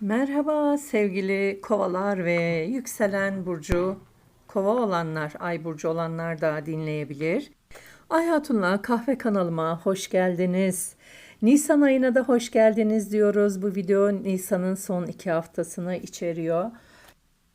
Merhaba sevgili kovalar ve yükselen burcu kova olanlar, ay burcu olanlar da dinleyebilir. Ay Hatun'la kahve kanalıma hoş geldiniz. Nisan ayına da hoş geldiniz diyoruz. Bu video Nisan'ın son iki haftasını içeriyor.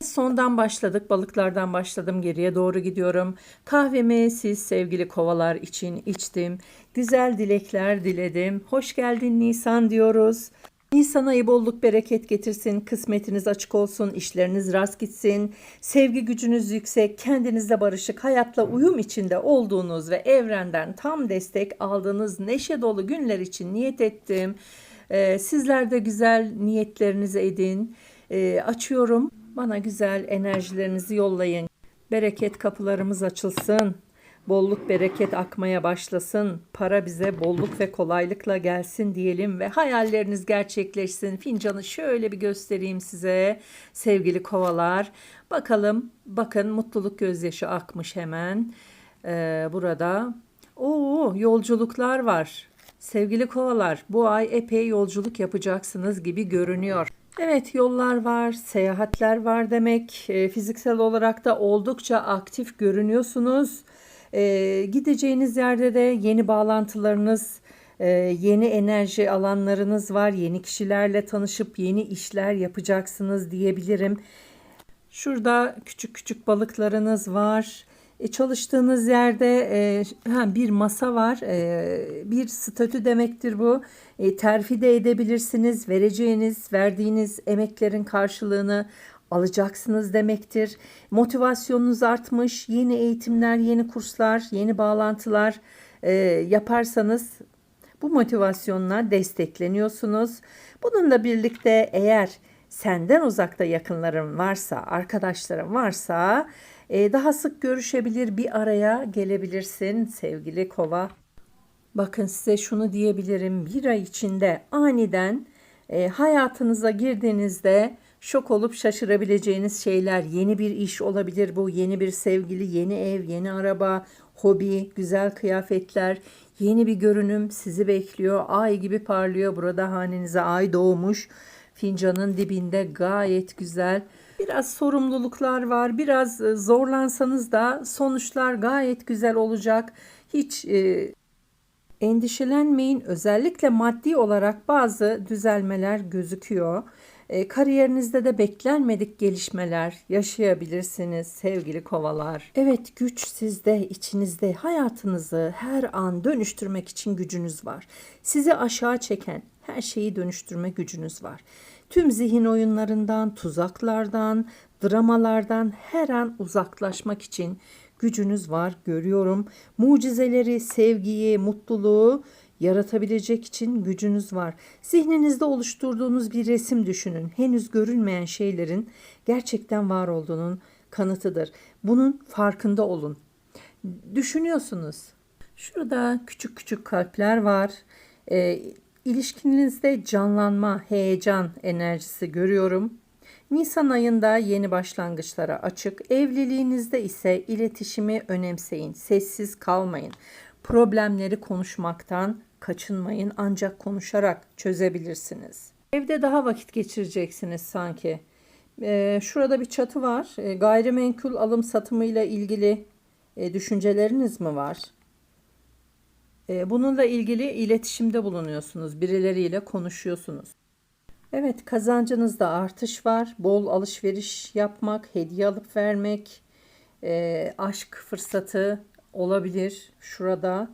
Sondan başladık, balıklardan başladım, geriye doğru gidiyorum. Kahvemi siz sevgili kovalar için içtim. Güzel dilekler diledim. Hoş geldin Nisan diyoruz. Nisan ayı bolluk bereket getirsin, kısmetiniz açık olsun, işleriniz rast gitsin, sevgi gücünüz yüksek, kendinizle barışık, hayatla uyum içinde olduğunuz ve evrenden tam destek aldığınız neşe dolu günler için niyet ettim. Ee, sizler de güzel niyetlerinizi edin. Ee, açıyorum. Bana güzel enerjilerinizi yollayın. Bereket kapılarımız açılsın. Bolluk bereket akmaya başlasın. Para bize bolluk ve kolaylıkla gelsin diyelim ve hayalleriniz gerçekleşsin. Fincanı şöyle bir göstereyim size sevgili kovalar. Bakalım bakın mutluluk gözyaşı akmış hemen ee, burada. Oo yolculuklar var. Sevgili kovalar bu ay epey yolculuk yapacaksınız gibi görünüyor. Evet yollar var, seyahatler var demek. E, fiziksel olarak da oldukça aktif görünüyorsunuz. E, gideceğiniz yerde de yeni bağlantılarınız, e, yeni enerji alanlarınız var. Yeni kişilerle tanışıp yeni işler yapacaksınız diyebilirim. Şurada küçük küçük balıklarınız var. E, çalıştığınız yerde e, ha, bir masa var. E, bir statü demektir bu. E, terfi de edebilirsiniz. Vereceğiniz, verdiğiniz emeklerin karşılığını alacaksınız demektir. Motivasyonunuz artmış. Yeni eğitimler, yeni kurslar, yeni bağlantılar e, yaparsanız bu motivasyonla destekleniyorsunuz. Bununla birlikte eğer senden uzakta yakınların varsa, arkadaşların varsa e, daha sık görüşebilir, bir araya gelebilirsin sevgili kova. Bakın size şunu diyebilirim. Bir ay içinde aniden e, hayatınıza girdiğinizde şok olup şaşırabileceğiniz şeyler, yeni bir iş olabilir bu, yeni bir sevgili, yeni ev, yeni araba, hobi, güzel kıyafetler, yeni bir görünüm sizi bekliyor. Ay gibi parlıyor. Burada hanenize ay doğmuş. Fincanın dibinde gayet güzel. Biraz sorumluluklar var. Biraz e, zorlansanız da sonuçlar gayet güzel olacak. Hiç e, endişelenmeyin. Özellikle maddi olarak bazı düzelmeler gözüküyor. E, kariyerinizde de beklenmedik gelişmeler yaşayabilirsiniz sevgili kovalar. Evet güç sizde, içinizde. Hayatınızı her an dönüştürmek için gücünüz var. Sizi aşağı çeken her şeyi dönüştürme gücünüz var. Tüm zihin oyunlarından, tuzaklardan, dramalardan her an uzaklaşmak için gücünüz var görüyorum. Mucizeleri, sevgiyi, mutluluğu yaratabilecek için gücünüz var. Zihninizde oluşturduğunuz bir resim düşünün. Henüz görülmeyen şeylerin gerçekten var olduğunun kanıtıdır. Bunun farkında olun. Düşünüyorsunuz. Şurada küçük küçük kalpler var. E, ilişkinizde canlanma, heyecan enerjisi görüyorum. Nisan ayında yeni başlangıçlara açık. Evliliğinizde ise iletişimi önemseyin. Sessiz kalmayın. Problemleri konuşmaktan kaçınmayın ancak konuşarak çözebilirsiniz. Evde daha vakit geçireceksiniz sanki. Ee, şurada bir çatı var. Ee, gayrimenkul alım satımıyla ilgili e, düşünceleriniz mi var? Ee, bununla ilgili iletişimde bulunuyorsunuz. Birileriyle konuşuyorsunuz. Evet kazancınızda artış var. Bol alışveriş yapmak, hediye alıp vermek, e, aşk fırsatı olabilir şurada.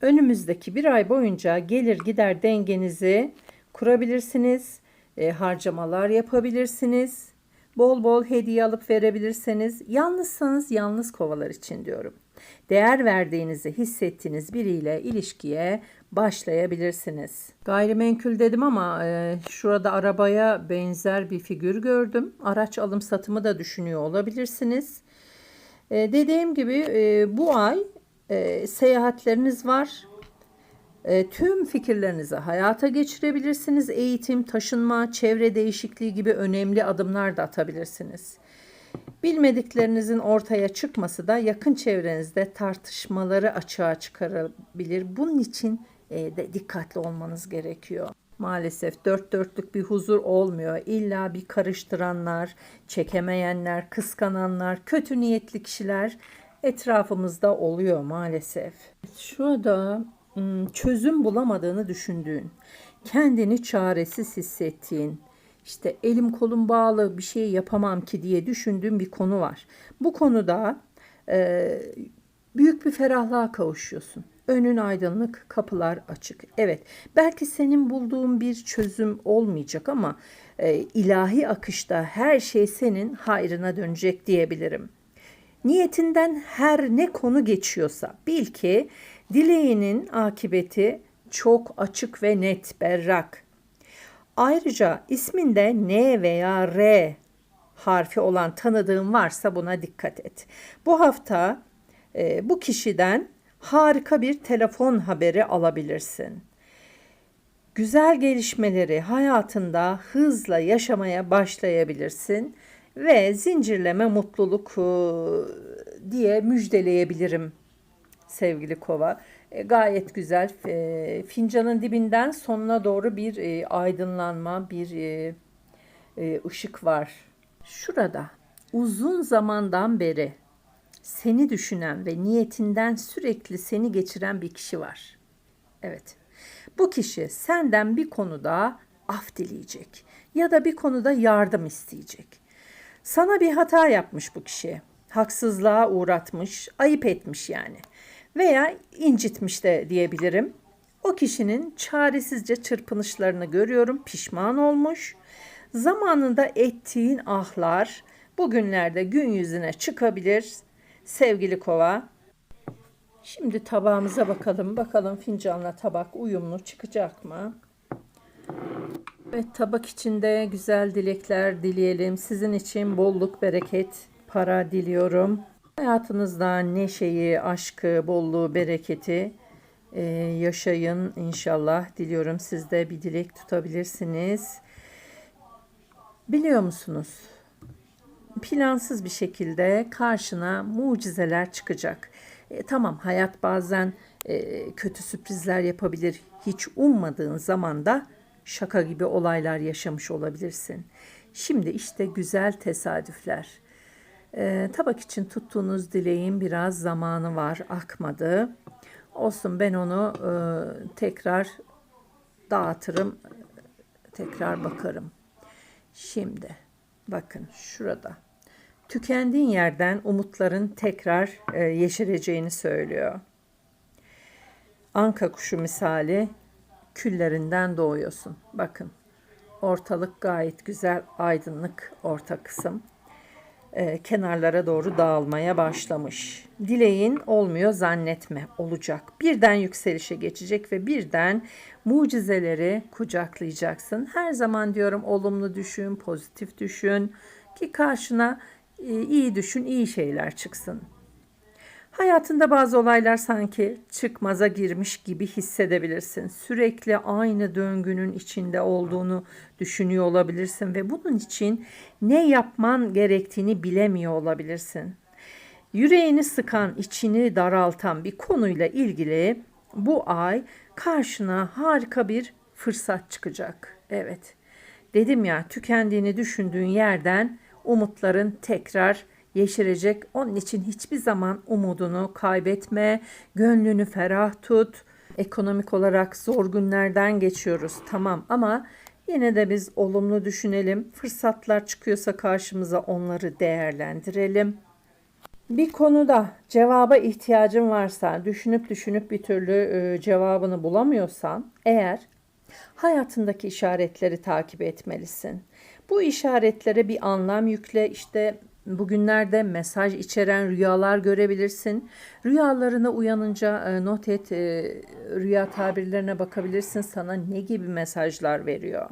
Önümüzdeki bir ay boyunca gelir gider dengenizi kurabilirsiniz. E, harcamalar yapabilirsiniz. Bol bol hediye alıp verebilirsiniz. Yalnızsanız yalnız kovalar için diyorum. Değer verdiğinizi hissettiğiniz biriyle ilişkiye başlayabilirsiniz. Gayrimenkul dedim ama e, şurada arabaya benzer bir figür gördüm. Araç alım satımı da düşünüyor olabilirsiniz. E, dediğim gibi e, bu ay e, seyahatleriniz var. E, tüm fikirlerinizi hayata geçirebilirsiniz. Eğitim, taşınma, çevre değişikliği gibi önemli adımlar da atabilirsiniz. Bilmediklerinizin ortaya çıkması da yakın çevrenizde tartışmaları açığa çıkarabilir. Bunun için e, de dikkatli olmanız gerekiyor. Maalesef dört dörtlük bir huzur olmuyor. İlla bir karıştıranlar, çekemeyenler, kıskananlar, kötü niyetli kişiler etrafımızda oluyor maalesef. Şurada hmm, çözüm bulamadığını düşündüğün, kendini çaresiz hissettiğin, işte elim kolum bağlı bir şey yapamam ki diye düşündüğün bir konu var. Bu konuda e, büyük bir ferahlığa kavuşuyorsun. Önün aydınlık, kapılar açık. Evet, belki senin bulduğun bir çözüm olmayacak ama e, ilahi akışta her şey senin hayrına dönecek diyebilirim. Niyetinden her ne konu geçiyorsa bil ki dileğinin akıbeti çok açık ve net, berrak. Ayrıca isminde N veya R harfi olan tanıdığın varsa buna dikkat et. Bu hafta e, bu kişiden harika bir telefon haberi alabilirsin. Güzel gelişmeleri hayatında hızla yaşamaya başlayabilirsin ve zincirleme mutluluk diye müjdeleyebilirim sevgili kova. E, gayet güzel. E, fincanın dibinden sonuna doğru bir e, aydınlanma, bir ışık var. Şurada uzun zamandan beri seni düşünen ve niyetinden sürekli seni geçiren bir kişi var. Evet. Bu kişi senden bir konuda af dileyecek ya da bir konuda yardım isteyecek. Sana bir hata yapmış bu kişi. Haksızlığa uğratmış, ayıp etmiş yani. Veya incitmiş de diyebilirim. O kişinin çaresizce çırpınışlarını görüyorum, pişman olmuş. Zamanında ettiğin ahlar bugünlerde gün yüzüne çıkabilir sevgili kova. Şimdi tabağımıza bakalım. Bakalım fincanla tabak uyumlu çıkacak mı? Evet tabak içinde güzel dilekler dileyelim. Sizin için bolluk, bereket, para diliyorum. Hayatınızda neşeyi, aşkı, bolluğu, bereketi e, yaşayın inşallah. Diliyorum siz de bir dilek tutabilirsiniz. Biliyor musunuz? Plansız bir şekilde karşına mucizeler çıkacak. E, tamam hayat bazen e, kötü sürprizler yapabilir. Hiç ummadığın zaman da şaka gibi olaylar yaşamış olabilirsin. Şimdi işte güzel tesadüfler. E, tabak için tuttuğunuz dileğin biraz zamanı var, akmadı. Olsun ben onu e, tekrar dağıtırım, tekrar bakarım. Şimdi bakın şurada. Tükendiğin yerden umutların tekrar e, yeşereceğini söylüyor. Anka kuşu misali küllerinden doğuyorsun. Bakın ortalık gayet güzel aydınlık orta kısım. Ee, kenarlara doğru dağılmaya başlamış. Dileğin olmuyor zannetme olacak. Birden yükselişe geçecek ve birden mucizeleri kucaklayacaksın. Her zaman diyorum olumlu düşün, pozitif düşün ki karşına e, iyi düşün, iyi şeyler çıksın. Hayatında bazı olaylar sanki çıkmaza girmiş gibi hissedebilirsin. Sürekli aynı döngünün içinde olduğunu düşünüyor olabilirsin ve bunun için ne yapman gerektiğini bilemiyor olabilirsin. Yüreğini sıkan, içini daraltan bir konuyla ilgili bu ay karşına harika bir fırsat çıkacak. Evet. Dedim ya, tükendiğini düşündüğün yerden umutların tekrar yeşerecek. Onun için hiçbir zaman umudunu kaybetme, gönlünü ferah tut. Ekonomik olarak zor günlerden geçiyoruz tamam ama yine de biz olumlu düşünelim. Fırsatlar çıkıyorsa karşımıza onları değerlendirelim. Bir konuda cevaba ihtiyacın varsa, düşünüp düşünüp bir türlü e, cevabını bulamıyorsan eğer hayatındaki işaretleri takip etmelisin. Bu işaretlere bir anlam yükle. İşte Bugünlerde mesaj içeren rüyalar görebilirsin. Rüyalarına uyanınca e, not et, e, rüya tabirlerine bakabilirsin. Sana ne gibi mesajlar veriyor?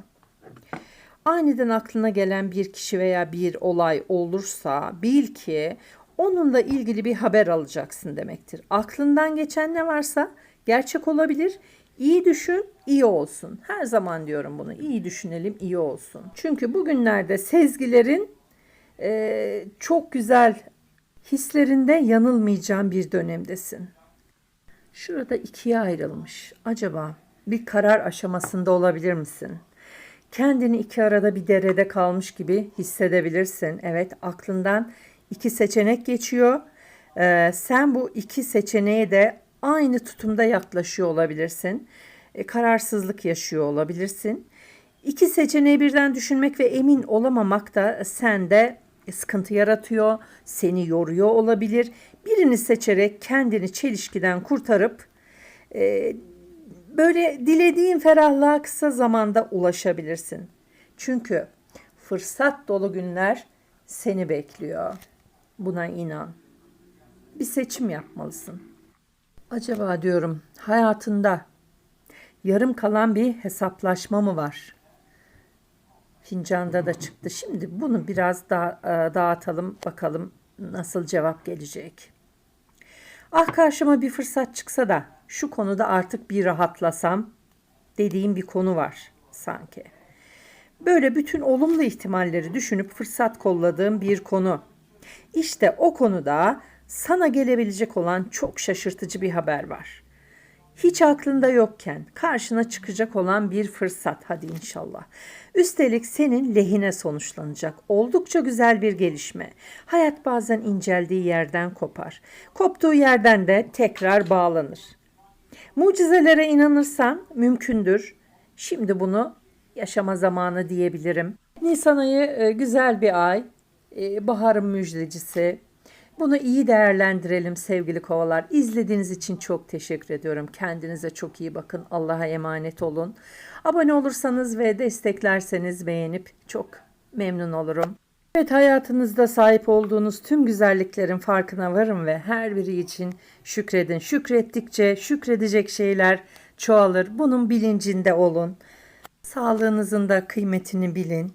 Aniden aklına gelen bir kişi veya bir olay olursa bil ki onunla ilgili bir haber alacaksın demektir. Aklından geçen ne varsa gerçek olabilir. İyi düşün, iyi olsun. Her zaman diyorum bunu. İyi düşünelim, iyi olsun. Çünkü bugünlerde sezgilerin e, çok güzel hislerinde yanılmayacağın bir dönemdesin. Şurada ikiye ayrılmış. Acaba bir karar aşamasında olabilir misin? Kendini iki arada bir derede kalmış gibi hissedebilirsin. Evet, aklından iki seçenek geçiyor. Ee, sen bu iki seçeneğe de aynı tutumda yaklaşıyor olabilirsin. E, kararsızlık yaşıyor olabilirsin. İki seçeneği birden düşünmek ve emin olamamak da sende sıkıntı yaratıyor, seni yoruyor olabilir. Birini seçerek kendini çelişkiden kurtarıp e, böyle dilediğin ferahlığa kısa zamanda ulaşabilirsin. Çünkü fırsat dolu günler seni bekliyor. Buna inan. Bir seçim yapmalısın. Acaba diyorum hayatında yarım kalan bir hesaplaşma mı var? Fincanda da çıktı. Şimdi bunu biraz daha e, dağıtalım bakalım nasıl cevap gelecek. Ah karşıma bir fırsat çıksa da şu konuda artık bir rahatlasam dediğim bir konu var sanki. Böyle bütün olumlu ihtimalleri düşünüp fırsat kolladığım bir konu. İşte o konuda sana gelebilecek olan çok şaşırtıcı bir haber var. Hiç aklında yokken karşına çıkacak olan bir fırsat hadi inşallah. Üstelik senin lehine sonuçlanacak. Oldukça güzel bir gelişme. Hayat bazen inceldiği yerden kopar. Koptuğu yerden de tekrar bağlanır. Mucizelere inanırsan mümkündür. Şimdi bunu yaşama zamanı diyebilirim. Nisan ayı e, güzel bir ay. E, Baharın müjdecisi. Bunu iyi değerlendirelim sevgili kovalar. İzlediğiniz için çok teşekkür ediyorum. Kendinize çok iyi bakın. Allah'a emanet olun. Abone olursanız ve desteklerseniz beğenip çok memnun olurum. Evet hayatınızda sahip olduğunuz tüm güzelliklerin farkına varın ve her biri için şükredin. Şükrettikçe şükredecek şeyler çoğalır. Bunun bilincinde olun. Sağlığınızın da kıymetini bilin.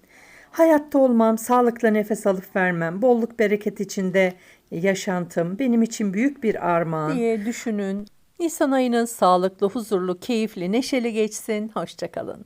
Hayatta olmam, sağlıkla nefes alıp vermem, bolluk bereket içinde yaşantım benim için büyük bir armağan diye düşünün. Nisan ayınız sağlıklı, huzurlu, keyifli, neşeli geçsin. Hoşçakalın.